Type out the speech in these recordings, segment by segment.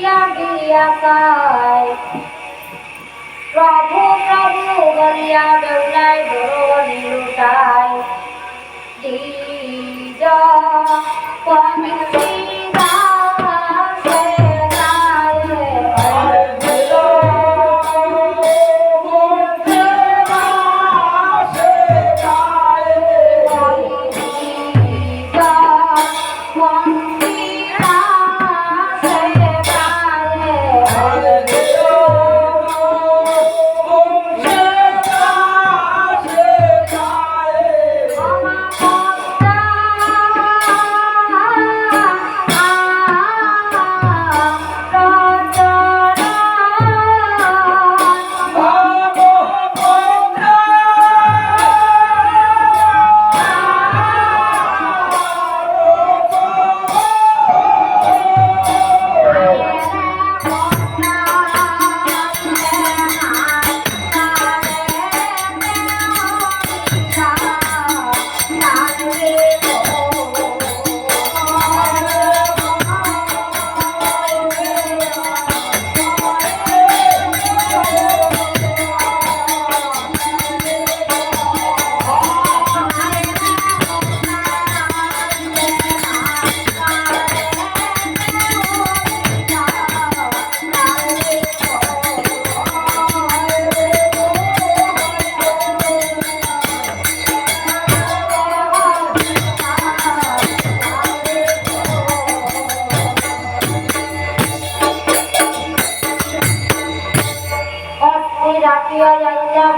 ফিরিয়া গিয়া কায়। প্রভু প্রভু বলিয়া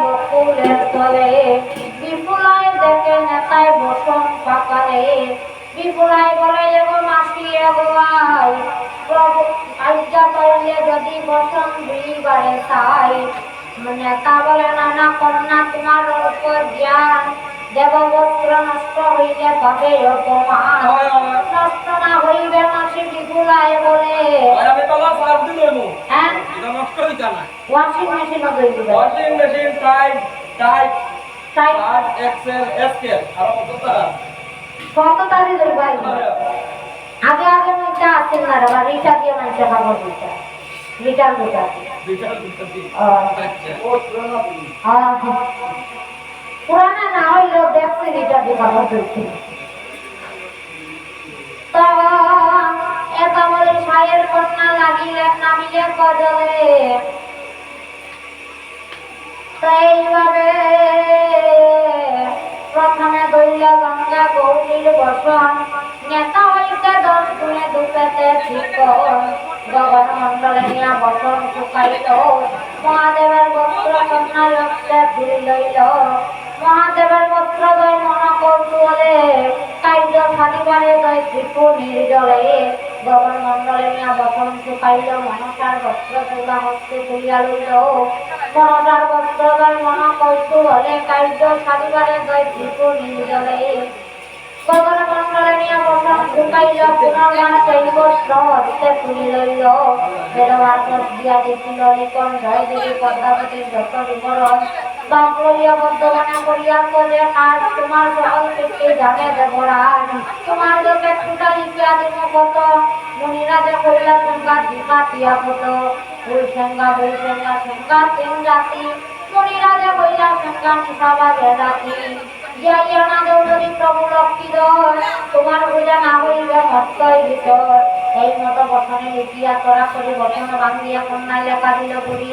বকুলের তলে, বিপুলায় দেখে নেতায় বসন পাকালে বিপুলায় বলে, এগো মাসি এগোয়াই আজ্ঞা করলে যদি বসন দুইবারে চাই। নেতা বলে নানা কন্যা তোমার উপর জ্ঞান দেববস্ত্র নষ্ট হইলে পাবে অপমান। নষ্ট না হইবে মাসি বিপুলায় বলে। হ্যাঁ ওয়াশিং তৈরি দিবে washing machine tight tight tight Excel এসকেল আর কতটা কত তারিখ ধরে ভাই আগে আগে মধ্যে না রিটা দিয়ে রিটার দুটা ও। হ্যাঁ পুরানা না হইলেও নামিলে কজলে। তো প্রথমে গঙ্গা বসন, নেতা মহাদেবের বস্ত্র কন্যা রক্তে ফুলি লইল। মহাদেবের বস্ত্র দয় মন কৌতূহলে কার্য সাধিবারে দয় ত্রিপু নির্জলে। গগন মন্ডলে নিয়া বসন শুকাইল মনসার বস্ত্র তুলা হস্তে তুলিয়া লইল। মনসার বস্ত্র দয় মন কৌতূহলে কার্য সাধিবারে দয় ত্রিপু নির্জলে। গগন মন্ডলে নিয়া বসন শুকাইল পুনর্বার সেই বস্ত্র হস্তে তুলি লইল। বেরোবার দিয়া দেখিল, লিখন জয় দেবী পদ্মাবতীর যত বিবরণ বাপ লইয়া বদ্ধবনে করিয়া কলে আর তোমার সকল কীর্তি জানে দেবরাজ তোমার লোকে টুটা লিখিয়া দিব কত? মুনিরাজে করিয়া সংজ্ঞা দিকা তিয়া কত ফুল সেঙ্গা বই সেঙ্গা সেঙ্গা তিন জাতি মুনিরাজে কইলা সেঙ্গা নিশাবা জাতি? যাইয়া না তোমার এই মতো বসনে লিখিয়া তোরা করি বসন ভাঙ্গিয়া কন্যায় লেখা দিল পুরী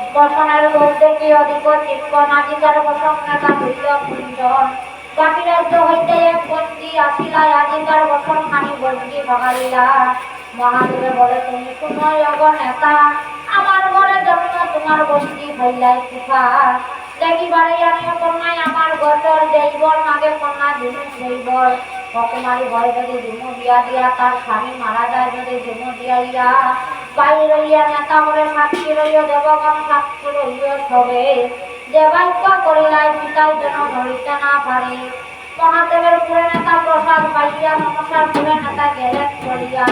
বসনের লোক দেখি অধিক চিত্ত নাচিকার বসন নেতা হইল কুঞ্জন বাকি হইতে এক বন্দি আসিলা আজিকার বসন খানি বন্দি ভাগালিলা মহাদেবে বলে, তুমি শুনো অগ নেতা, আমার ঘরে জন্ম, তোমার বন্দি হইলাই কুফা দেখিবারে আমি কন্যাই আমার গতর যেইবর মাগে কন্যা দিনু সেইবর অকুমারী ভয় যদি দিনু বিয়া দিয়া, তার স্বামী মারা যায় যদি দিনু দিয়াইয়া বাইরে রইয়া নেতা বলে সাক্ষী রইয় দেবগণ সাক্ষী রইয় সবে যে বাক্য করিলাই পিতাই যেন ধরিতে না পারে মহাদেবের পুরে নেতা প্রসাদ পাইয়া মনসার পুরে নেতা গেলেন চলিয়া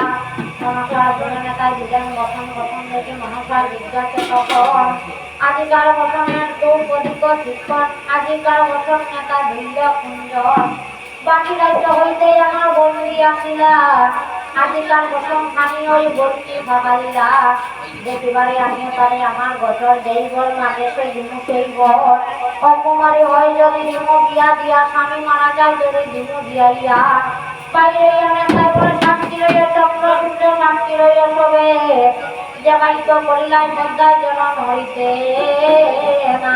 মনসার পুরে নেতা দিলেন গঠন গঠন দেখে মনসার জিজ্ঞাসা তখন আজিকার গঠনের অধিক শিক্ষণ আজিকার গঠন নেতা ধৈর্য কুঞ্জন বাকি রাজ্য হইতে আমার বন্দি আসিলা। আজিকার গঠন খানি ওই বন্দি ভাগালিলা দেখিবারে আমিও তারে আমার গঠর যেই বল মাঝে সে দিনু সেই বল। অকুমারী হয় যদি দিমু বিয়া দিয়া, স্বামী মারা যায় যদি দিমু দিয়াইয়া। বাইরে আমি তারপরে সাক্ষী রইয়া চক্র সূর্য সাক্ষী রইয়া সবে যে বাক্য করিলাই পদ্মায় জনন হইতে না।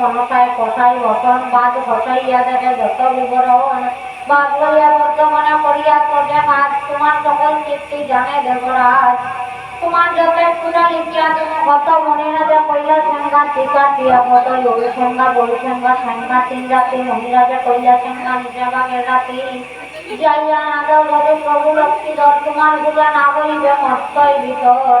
মনসায় কথাই বসন, বাদ ঘটাইয়া দেখে যত বিবরণ বাদ লইয়া বর্তমানে করিয়া তোকে হাত তোমার সকল কীর্তি জানে দেবরাজ। না বলিবে মস্তই ভিতর।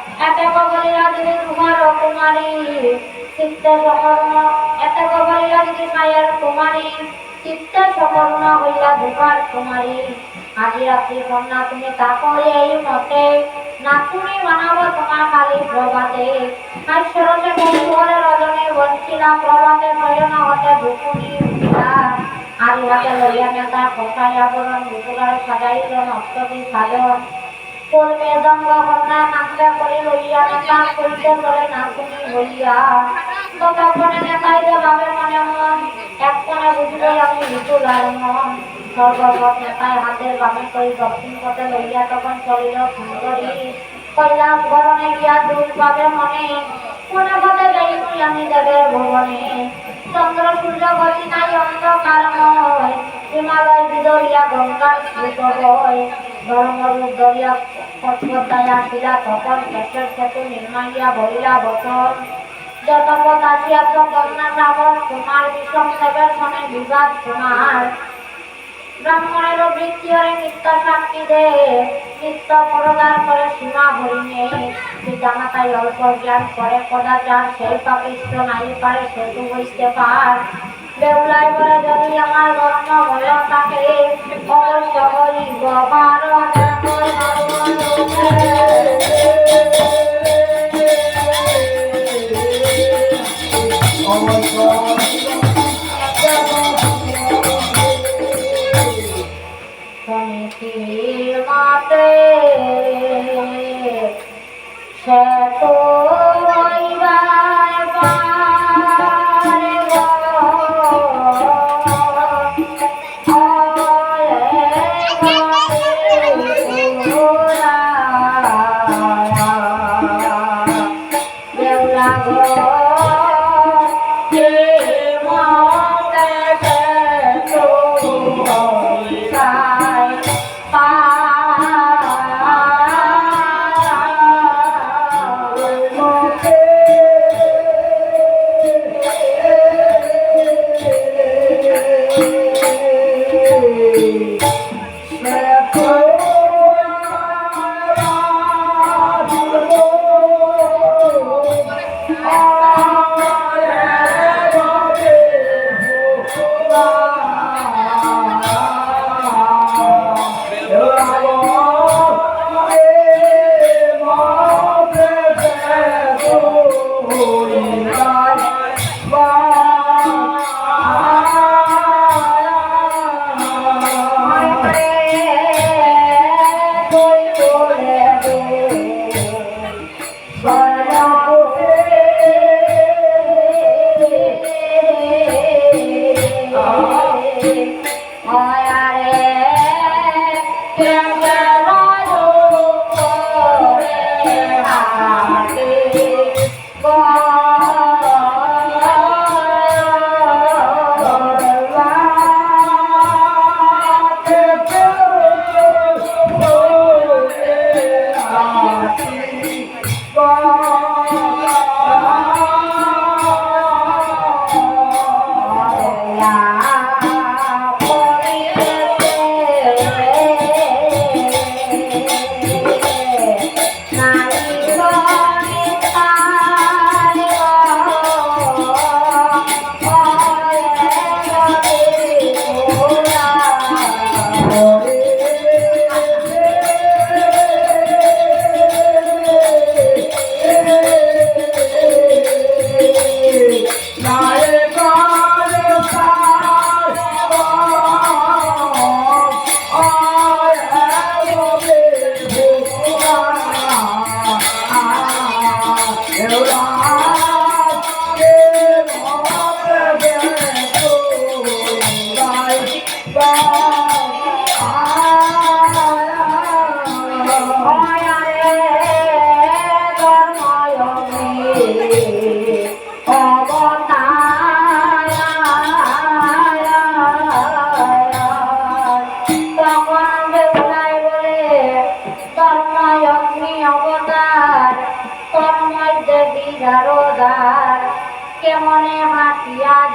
সকর্ণ হইয়া আজি রাত্রি কন্যা, তুমি বানাব তোমার কালী প্রভাতে। আজ সরসে বঞ্চিলা, প্রভাতে শয়ন হতে ধুকুনি উঠিলা আদি হাতে লইয়া নেতা কষাই আবরণ বিপুলার সাজাইল, নষ্টী সাধন ফুল মেদঙ্গ কন্যা কান্দে করি লইয়া নেতা করিতে চলে নাচুনি হইয়া ততক্ষণে নেতাই যে ভাবে মনে মন এক কোণে বুঝিল আমি করি দক্ষিণ পথে লইয়া আমি দেবের ভুবনে চন্দ্র সূর্য গতি নাই অন্ধকারময় হিমালয় বিদরিয়া গঙ্গার স্রোত বয় ধর্মরূপ দরিয়া পথপতায় আসিলা তখন কেশের সেতু নির্মাইয়া বইলা বচন যত পথ আসিয়াছ কন্যা শ্রাবণ তোমার বিষম দেবের সনে বিবাদ তোমার ব্রাহ্মণেরও বৃত্তি হরে নিত্য সাক্ষী দে, নিত্য পরদার করে সীমা হরিণে পিতামাতাই অল্প জ্ঞান করে কদাচার সেই পাপিষ্ট নাই পারে সেতু বইতে পার বেউলাই করে যদি আমার রত্ন ভয় থাকে অবশ্য হইব ভারত কেমনে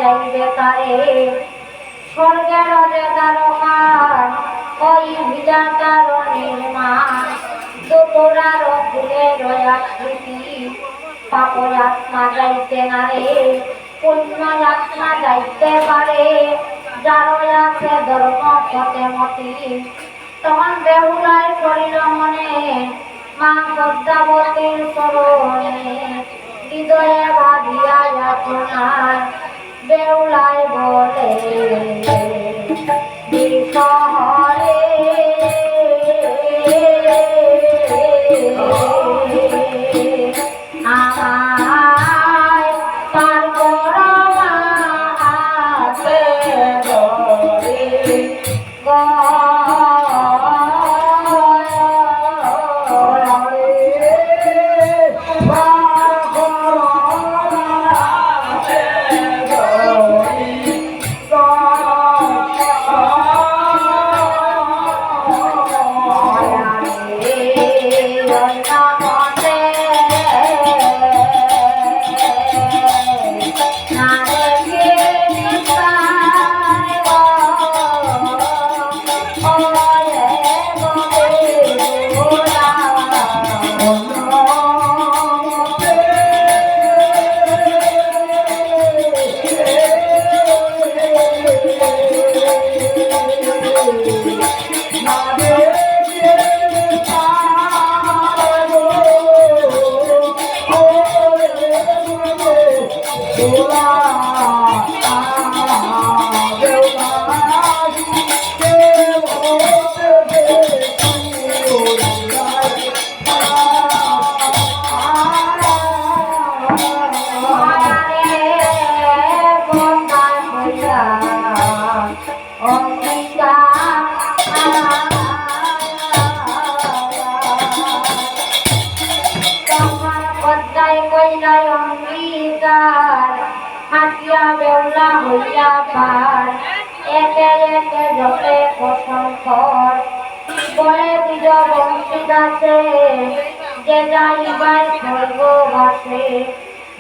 যাইবে তারে। স্বর্গের যে দ্বারকার ওই বিধাতার নির্মাণ দুপুরার ফুলের আকৃতি পাপর আত্মা যাইতে না রে। পুণ্য আত্মা যাইতে পারে, যার আছে ধর্ম পথে মতি। তখন বেহুলাই করিল মনে, মা পদ্মাবতীর বেউলাই বলে বিশহরে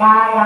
বালা দল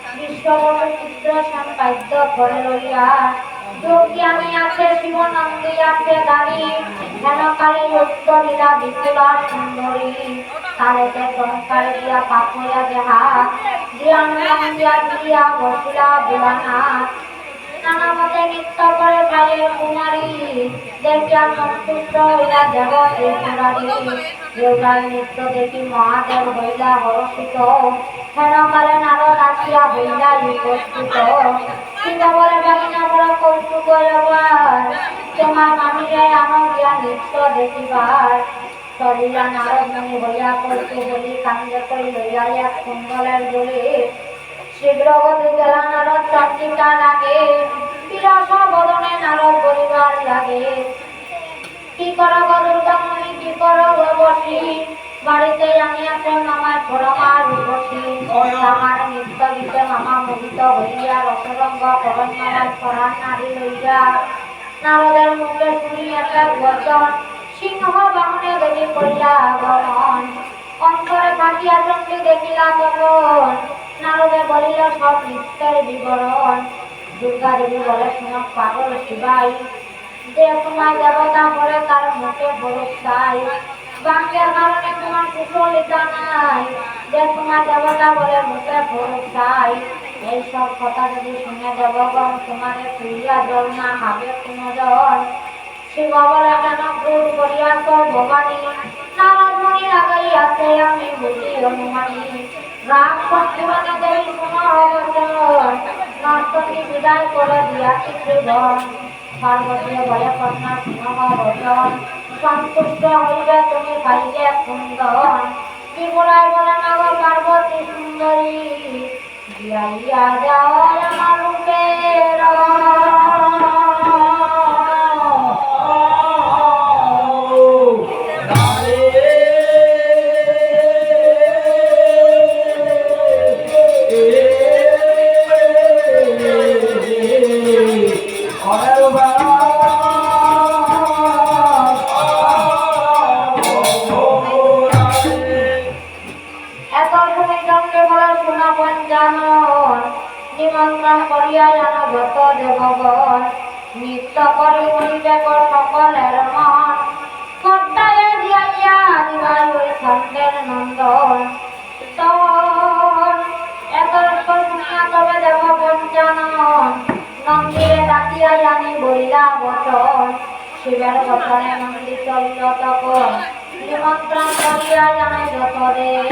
বিশ্ববর্ণ চিত্র সম্পাদ্য করে লইয়া যোগ্যানী আছে, শিবনন্দী আছে দাঁড়ি হেনকালী উত্তরীরা বিপুলা সুন্দরী। কালেতে সংস্কার দিয়া পাপয়া দেহা জ্ঞান মন্দিয়া দিয়া বসিলা বুলানাথ। নানা মতে নৃত্য করে কালের কুমারী দেখিয়া সন্তুষ্ট হইলা দেব ত্রিপুরারি দেউলার নৃত্য দেখি মহাদেব হইলা হরষিত হেন কালে নারদ আসিয়া হইলা উপস্থিত শিব বলে বাহিনা বড় কৌতুক এবার তোমার আমার গিয়া নৃত্য দেখিবার। চলিলা নারদ মুনি হইয়া করতে বলি কান্দে কই লইয়া এক কুণ্ডলের জলে শীঘ্র গেলা নারদ চন্দ্রিকা লাগে। বিরস বদনে নারদ বলিবার লাগে। কি কর গো দুর্গা কি কর গো বসি? বাড়িতে আমি আনিয়াছেন আমার পরমার রূপসী আমার নিত্য গীতে মামা মোহিত হইয়া রসরঙ্গ করণ মামার পরাণ নারী লইয়া। নারদের মুখে শুনি একটা গর্জন সিংহ বাহনে দেখি করিয়া গমন অন্তরে থাকিয়া চন্ডী দেখিলা তখন নারদে বলিল, সব নিত্যের বিবরণ। দুর্গা দেবী বলে শুনক পাগল শিবাই, যে তোমার দেবতা বলে তার মুখে ভরত চাই বাক্যের কারণে তোমার কুশলিতা নাই, যে তোমার দেবতা বলে মুখে ভরত চাই এইসব কথা যদি শুনে দেবগণ তোমাকে ফিরিয়া জল না হবে কোনজন শিব বলে কেন ক্রোধ করিয়াছ ভবানী? নারদ মণি লাগাইয়াছে আমি বুঝি অনুমানী। রাগ পক্ষিমানে দেবী পুনর্বচন নর্তকী বিদায় করে দিয়াছি জীবন পার্বতী বলে, কন্যা সিংহ বচন সন্তুষ্ট হইবে তুমি পাইলে কুন্দন ত্রিপুরায় বলে পার্বতী সুন্দরী রূপের নিমন্ত্রণ করিয়া দেবগণ নৃত্য করি উড়িবে সকলের মন। কর্তায় দিয়াইয়া দিবাই ওই ছন্দের নন্দন। তখন এত শুনিয়া তবে দেব পঞ্চানন। নন্দিরে ডাকিয়া জানি বলিলা বচন। শিবের বচনে নন্দী চলিল তখন। নিমন্ত্রণ করিয়া জানাই যত দেব।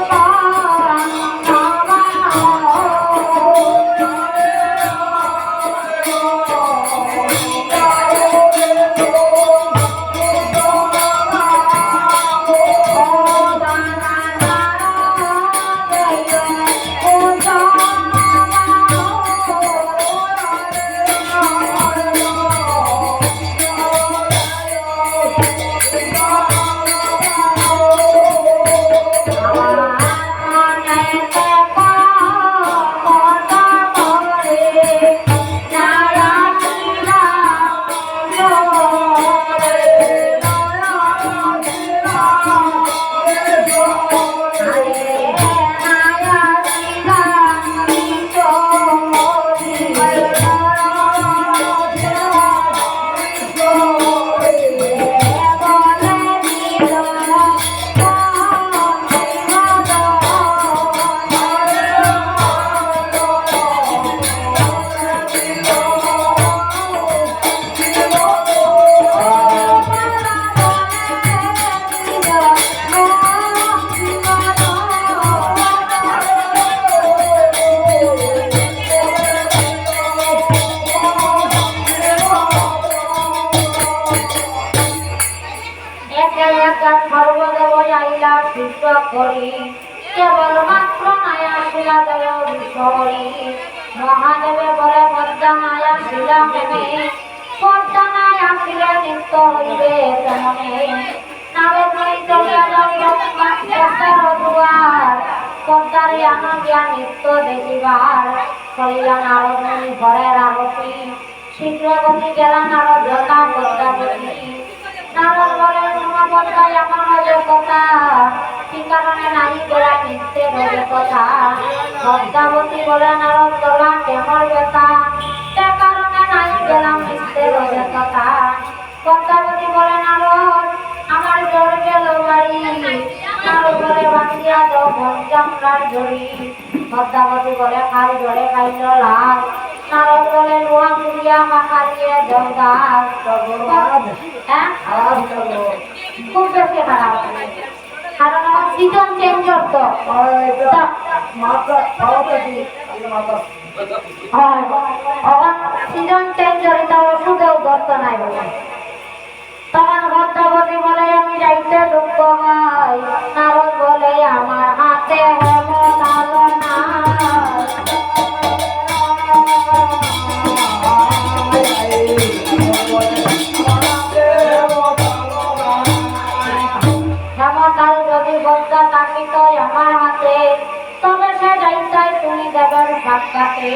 শুদ্ধ করি। কেবল মাত্র নায়া শিলা দেব বিশ্বরি মহাদেবে বলে, পদ্মা নায়া শিলা প্রেমে পদ্মা নায়া শিলে নিত্য হইবে তেমনে। নারে তুমি চলিয়া যাও পদ্মার দুয়ার পদ্মারে আনন্দিয়া নিত্য দেখিবার। চলিয়া নারদমণি ঘরের আরতি শীঘ্র গতি গেলা নারদ যথা নারদ বলে কথা কি কারণে গেলা মিথ্যে হবে কথা? পদ্মাবতী বলে নারদ তোলা কেমন ব্যথা? সে কারণে গেলাম মিথ্যে হবে কথা? পদ্মাবতী বলে নারদ আমার জ্বর গেল বাড়ি। নারদ বলে বাঁচিয়া দাও পঞ্চামরার ঝড়ি পদ্মাবতী বলে খাই জ্বরে খাইল লাল নারদ বলে লোহা পুড়িয়া মাখা দিয়ে জমদাস হ্যাঁ খুব বেশি খারাপ কারণ আমার মাত্রা চেঞ্জ আবার সিজন চেঞ্জ হলে তার ওষুধেও ধরতো নাই বলে তখন ভদ্রবতী বলে আমি যাইতে দুঃখ বলে আমার হাতে হলো সাক্ষাতে